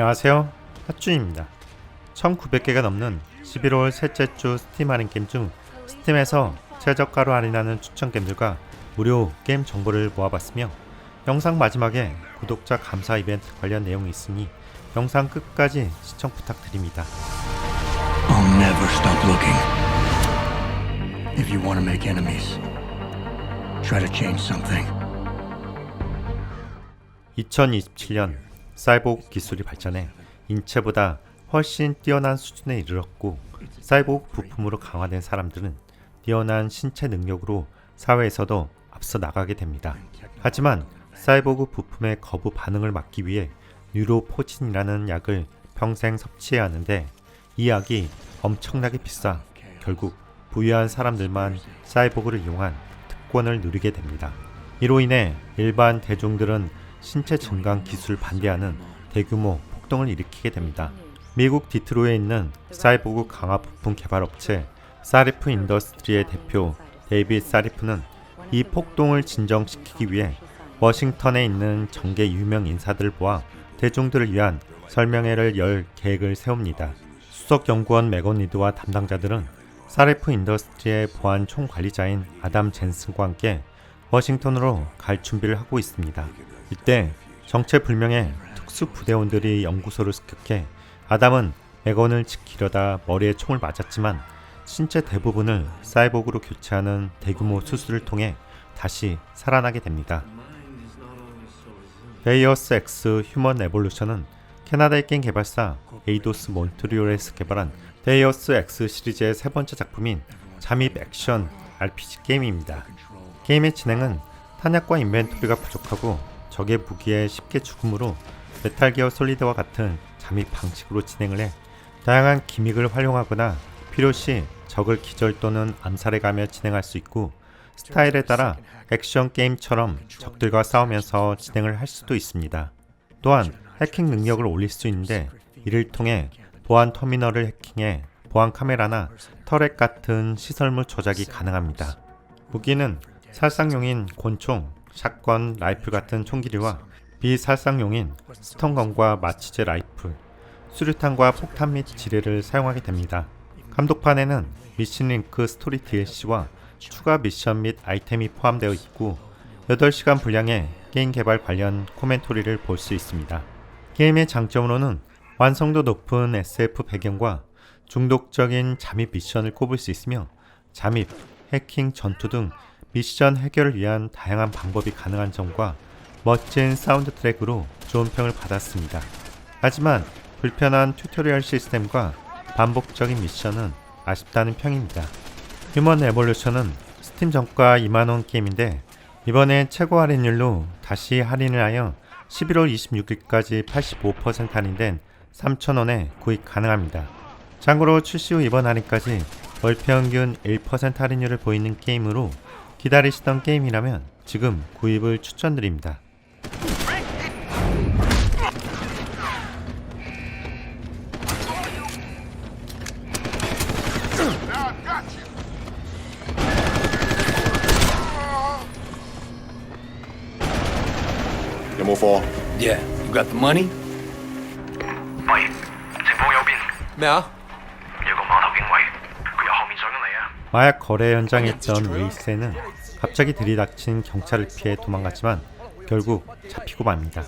안녕하세요. 핫준입니다. 1900개가 넘는 11월 셋째 주 스팀 할인 게임 중 스팀에서 최저가로 할인하는 추천 게임들과 무료 게임 정보를 모아봤으며 영상 마지막에 구독자 감사 이벤트 관련 내용이 있으니 영상 끝까지 시청 부탁드립니다. I'll never stop looking. If you want to make enemies, try to change something. 2027년 사이보그 기술이 발전해 인체보다 훨씬 뛰어난 수준에 이르렀고 사이보그 부품으로 강화된 사람들은 뛰어난 신체 능력으로 사회에서도 앞서 나가게 됩니다. 하지만 사이보그 부품의 거부 반응을 막기 위해 뉴로포진이라는 약을 평생 섭취해야 하는데 이 약이 엄청나게 비싸 결국 부유한 사람들만 사이보그를 이용한 특권을 누리게 됩니다. 이로 인해 일반 대중들은 신체 증강 기술 반대하는 대규모 폭동을 일으키게 됩니다. 미국 디트로이에 있는 사이보그 강화 부품 개발 업체 사리프 인더스트리의 대표 데이빗 사리프는 이 폭동을 진정시키기 위해 워싱턴에 있는 정계 유명 인사들을 모아 대중들을 위한 설명회를 열 계획을 세웁니다. 수석 연구원 메건 리드와 담당자들은 사레프 인더스트리의 보안 총관리자인 아담 젠슨과 함께 워싱턴으로 갈 준비를 하고 있습니다. 이때 정체불명의 특수부대원들이 연구소를 습격해 아담은 메건을 지키려다 머리에 총을 맞았지만 신체 대부분을 사이보그로 교체하는 대규모 수술을 통해 다시 살아나게 됩니다. 베이어스 X 휴먼 에볼루션은 캐나다의 게임 개발사 에이도스 몬트리올에서 개발한 베이어스 X 시리즈의 세 번째 작품인 잠입 액션 RPG 게임입니다. 게임의 진행은 탄약과 인벤토리가 부족하고 적의 무기에 쉽게 죽음으로 메탈 기어 솔리드와 같은 잠입 방식으로 진행을 해 다양한 기믹을 활용하거나 필요시 적을 기절 또는 암살해가며 진행할 수 있고 스타일에 따라 액션 게임처럼 적들과 싸우면서 진행을 할 수도 있습니다. 또한 해킹 능력을 올릴 수 있는데 이를 통해 보안 터미널을 해킹해 보안 카메라나 터렛 같은 시설물 조작이 가능합니다. 무기는 살상용인 권총, 샷건, 라이플 같은 총기류와 비살상용인 스턴건과 마취제 라이플, 수류탄과 폭탄 및 지뢰를 사용하게 됩니다. 감독판에는 미신링크 스토리 DLC와 추가 미션 및 아이템이 포함되어 있고 8시간 분량의 게임 개발 관련 코멘토리를 볼 수 있습니다. 게임의 장점으로는 완성도 높은 SF 배경과 중독적인 잠입 미션을 꼽을 수 있으며 잠입, 해킹, 전투 등 미션 해결을 위한 다양한 방법이 가능한 점과 멋진 사운드 트랙으로 좋은 평을 받았습니다. 하지만 불편한 튜토리얼 시스템과 반복적인 미션은 아쉽다는 평입니다. 휴먼 에볼루션은 스팀 정가 2만원 게임인데 이번에 최고 할인율로 다시 할인을 하여 11월 26일까지 85% 할인된 3,000원에 구입 가능합니다. 참고로 출시 후 이번 할인까지 월 평균 1% 할인율을 보이는 게임으로 기다리시던 게임이라면 지금 구입을 추천드립니다. Fall. Yeah, you got the money? Mike, c'est pour Yobin. Now? 마약 거래 현장에 있던 웨이스는 갑자기 들이닥친 경찰을 피해 도망갔지만 결국 잡히고 맙니다.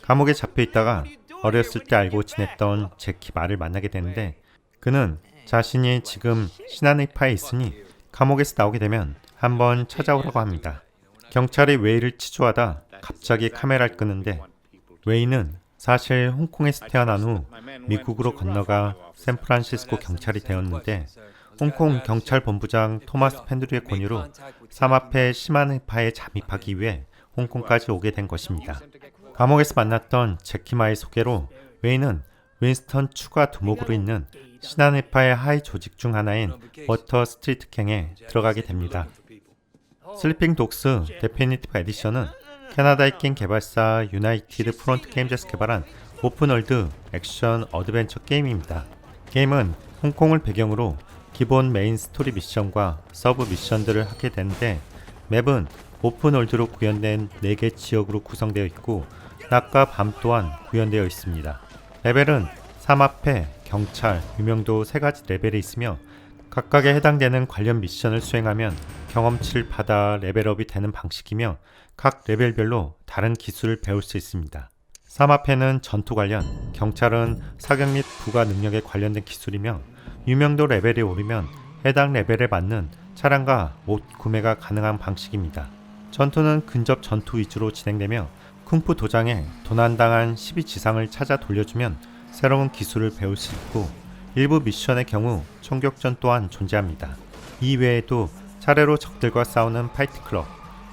감옥에 잡혀 있다가 어렸을 때 알고 지냈던 제키 말을 만나게 되는데 그는 자신이 지금 신한의 파에 있으니 감옥에서 나오게 되면 한번 찾아오라고 합니다. 경찰이 웨이를 치조하다 갑자기 카메라를 끄는데 웨이는 사실 홍콩에서 태어난 후 미국으로 건너가 샌프란시스코 경찰이 되었는데 홍콩 경찰 본부장 토마스 펜드류의 권유로 삼합회 심한의파에 잠입하기 위해 홍콩까지 오게 된 것입니다. 감옥에서 만났던 제키마의 소개로 웨이는 윈스턴 추가 두목으로 있는 신한의파의 하위 조직 중 하나인 워터 스트리트 갱에 들어가게 됩니다. 슬리핑 독스 데피니티브 에디션은 캐나다의 게임 개발사 유나이티드 프론트 게임즈에서 개발한 오픈월드 액션 어드벤처 게임입니다. 게임은 홍콩을 배경으로 기본 메인 스토리 미션과 서브 미션들을 하게 되는데 맵은 오픈월드로 구현된 4개 지역으로 구성되어 있고 낮과 밤 또한 구현되어 있습니다. 레벨은 삼합회, 경찰, 유명도 세 가지 레벨이 있으며 각각에 해당되는 관련 미션을 수행하면 경험치를 받아 레벨업이 되는 방식이며 각 레벨별로 다른 기술을 배울 수 있습니다. 삼합회는 전투 관련, 경찰은 사격 및 부가 능력에 관련된 기술이며 유명도 레벨이 오르면 해당 레벨에 맞는 차량과 옷 구매가 가능한 방식입니다. 전투는 근접 전투 위주로 진행되며 쿵푸 도장에 도난당한 12지상을 찾아 돌려주면 새로운 기술을 배울 수 있고 일부 미션의 경우 총격전 또한 존재합니다. 이 외에도 차례로 적들과 싸우는 파이트 클럽,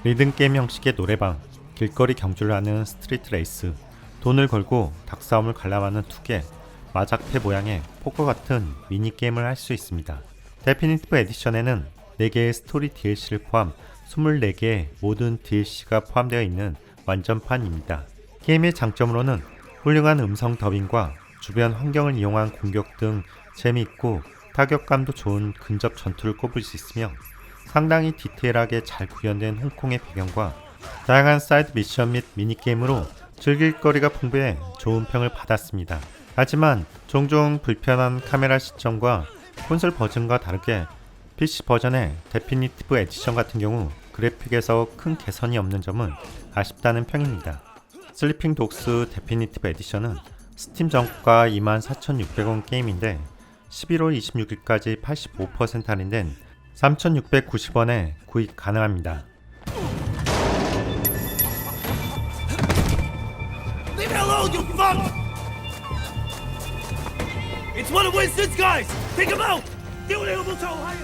리듬 게임 형식의 노래방, 길거리 경주를 하는 스트리트 레이스, 돈을 걸고 닭싸움을 관람하는 투게, 마작패 모양의 포커 같은 미니게임을 할 수 있습니다. 데피니티브 에디션에는 4개의 스토리 DLC를 포함 24개의 모든 DLC가 포함되어 있는 완전판입니다. 게임의 장점으로는 훌륭한 음성 더빙과 주변 환경을 이용한 공격 등 재미있고 타격감도 좋은 근접 전투를 꼽을 수 있으며 상당히 디테일하게 잘 구현된 홍콩의 배경과 다양한 사이드 미션 및 미니게임으로 즐길 거리가 풍부해 좋은 평을 받았습니다. 하지만 종종 불편한 카메라 시점과 콘솔 버전과 다르게 PC 버전의 데피니티브 에디션 같은 경우 그래픽에서 큰 개선이 없는 점은 아쉽다는 평입니다. 슬리핑 독스 데피니티브 에디션은 스팀 정가 24,600원 게임인데 11월 26일까지 85% 할인된 3,690원에 구입 가능합니다. It's one of Winston's guys! Take him out! Elbow Toe! Higher!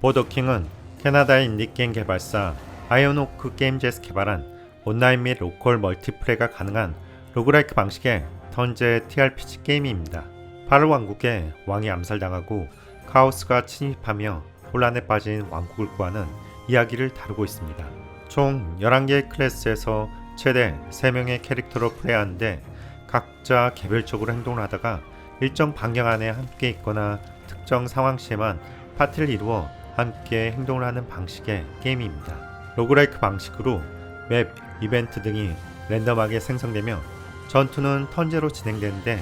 보더킹은 캐나다의 인디게임 개발사 아이오노크 게임즈에서 개발한 온라인 및 로컬 멀티플레이가 가능한 로그라이크 방식의 턴제 TRPG 게임입니다. 파르 왕국에 왕이 암살당하고 카오스가 침입하며 혼란에 빠진 왕국을 구하는 이야기를 다루고 있습니다. 총 11개의 클래스에서 최대 3명의 캐릭터로 플레이하는데 각자 개별적으로 행동을 하다가 일정 반경 안에 함께 있거나 특정 상황 시에만 파티를 이루어 함께 행동을 하는 방식의 게임입니다. 로그라이크 방식으로 맵, 이벤트 등이 랜덤하게 생성되며 전투는 턴제로 진행되는데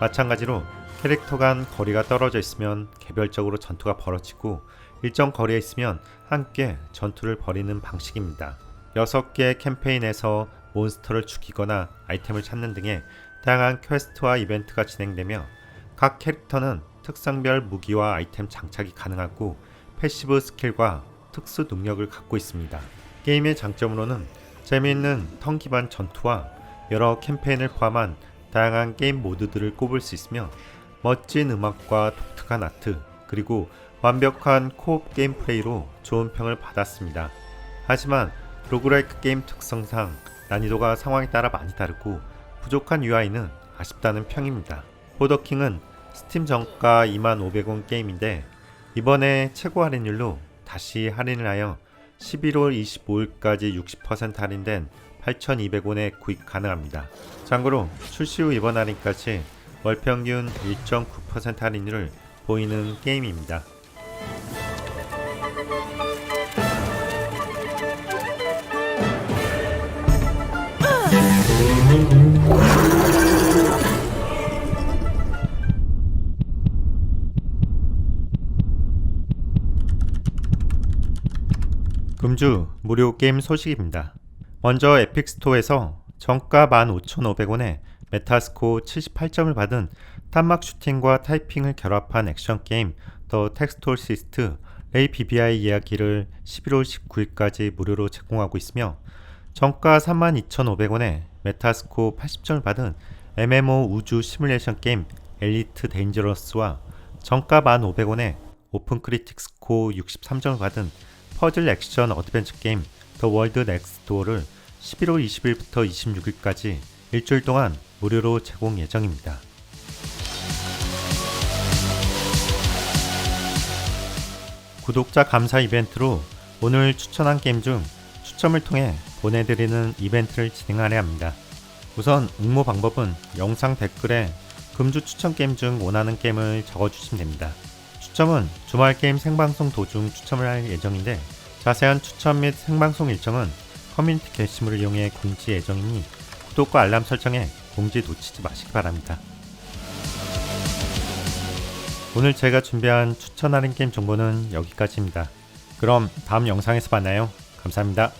마찬가지로 캐릭터 간 거리가 떨어져 있으면 개별적으로 전투가 벌어지고 일정 거리에 있으면 함께 전투를 벌이는 방식입니다. 6개의 캠페인에서 몬스터를 죽이거나 아이템을 찾는 등의 다양한 퀘스트와 이벤트가 진행되며 각 캐릭터는 특성별 무기와 아이템 장착이 가능하고 패시브 스킬과 특수 능력을 갖고 있습니다. 게임의 장점으로는 재미있는 턴 기반 전투와 여러 캠페인을 포함한 다양한 게임 모드들을 꼽을 수 있으며 멋진 음악과 독특한 아트 그리고 완벽한 코업 게임 플레이로 좋은 평을 받았습니다. 하지만 로그라이크 게임 특성상 난이도가 상황에 따라 많이 다르고 부족한 UI는 아쉽다는 평입니다. 보더킹은 스팀 정가 25,500원 게임인데 이번에 최고 할인율로 다시 할인을 하여 11월 25일까지 60% 할인된 8,200원에 구입 가능합니다. 참고로 출시 후 이번 할인까지 월 평균 1.9% 할인율을 보이는 게임입니다. 금주 무료 게임 소식입니다. 먼저 에픽 스토어에서 정가 15,500원에 메타스코 78점을 받은 탄막 슈팅과 타이핑을 결합한 액션 게임 더 텍스톨시스트 레이 BBI 이야기를 11월 19일까지 무료로 제공하고 있으며 정가 32,500원에 메타스코 80점을 받은 MMO 우주 시뮬레이션 게임 엘리트 데인저러스와 정가 1,500원에 오픈 크리틱 스코 63점을 받은 퍼즐 액션 어드벤처 게임 더 월드 넥스트 도어를 11월 20일부터 26일까지 일주일 동안 무료로 제공 예정입니다. 구독자 감사 이벤트로 오늘 추천한 게임 중 추첨을 통해 보내드리는 이벤트를 진행하려 합니다. 우선 응모 방법은 영상 댓글에 금주 추천 게임 중 원하는 게임을 적어주시면 됩니다. 추첨은 주말 게임 생방송 도중 추첨을 할 예정인데 자세한 추천 및 생방송 일정은 커뮤니티 게시물을 이용해 공지 예정이니 구독과 알람 설정에 공지 놓치지 마시기 바랍니다. 오늘 제가 준비한 추천하는 게임 정보는 여기까지입니다. 그럼 다음 영상에서 만나요. 감사합니다.